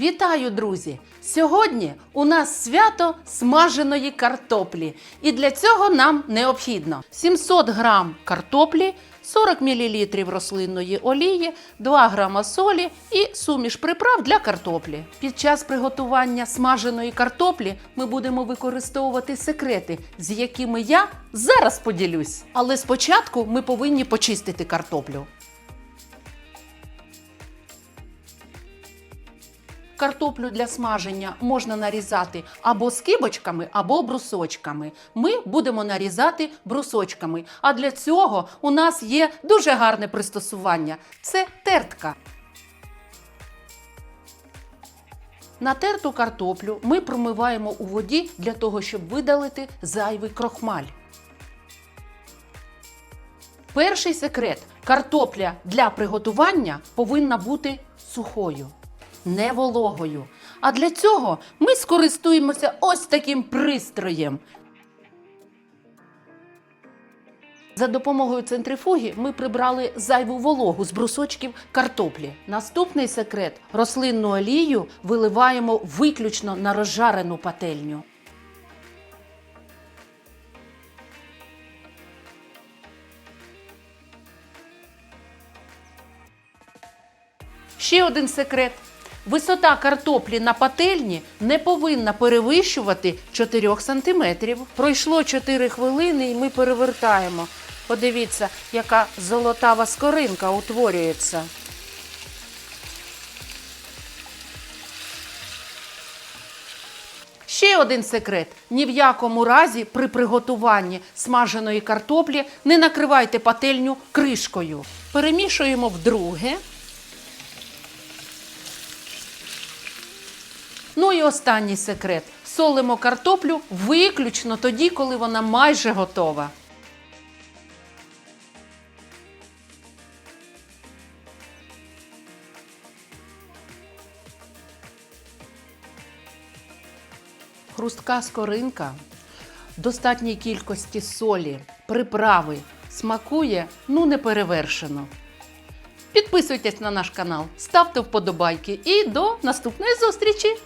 Вітаю, друзі! Сьогодні у нас свято смаженої картоплі, і для цього нам необхідно 700 грам картоплі, 40 мл рослинної олії, 2 грама солі і суміш приправ для картоплі. Під час приготування смаженої картоплі ми будемо використовувати секрети, з якими я зараз поділюсь. Але спочатку ми повинні почистити картоплю. Картоплю для смаження можна нарізати або скибочками, або брусочками. Ми будемо нарізати брусочками. А для цього у нас є дуже гарне пристосування це тертка. Натерту картоплю ми промиваємо у воді для того, щоб видалити зайвий крохмаль. Перший секрет: картопля для приготування повинна бути сухою, не вологою. А для цього ми скористуємося ось таким пристроєм. За допомогою центрифуги ми прибрали зайву вологу з брусочків картоплі. Наступний секрет: рослинну олію виливаємо виключно на розжарену пательню. Ще один секрет. Висота картоплі на пательні не повинна перевищувати 4 см. Пройшло 4 хвилини і ми перевертаємо. Подивіться, яка золотава скоринка утворюється. Ще один секрет: ні в якому разі при приготуванні смаженої картоплі не накривайте пательню кришкою. Перемішуємо вдруге. Ну і останній секрет: солимо картоплю виключно тоді, коли вона майже готова. Хрустка скоринка, достатній кількості солі, приправи, смакує ну неперевершено. Підписуйтесь на наш канал, ставте вподобайки і до наступної зустрічі!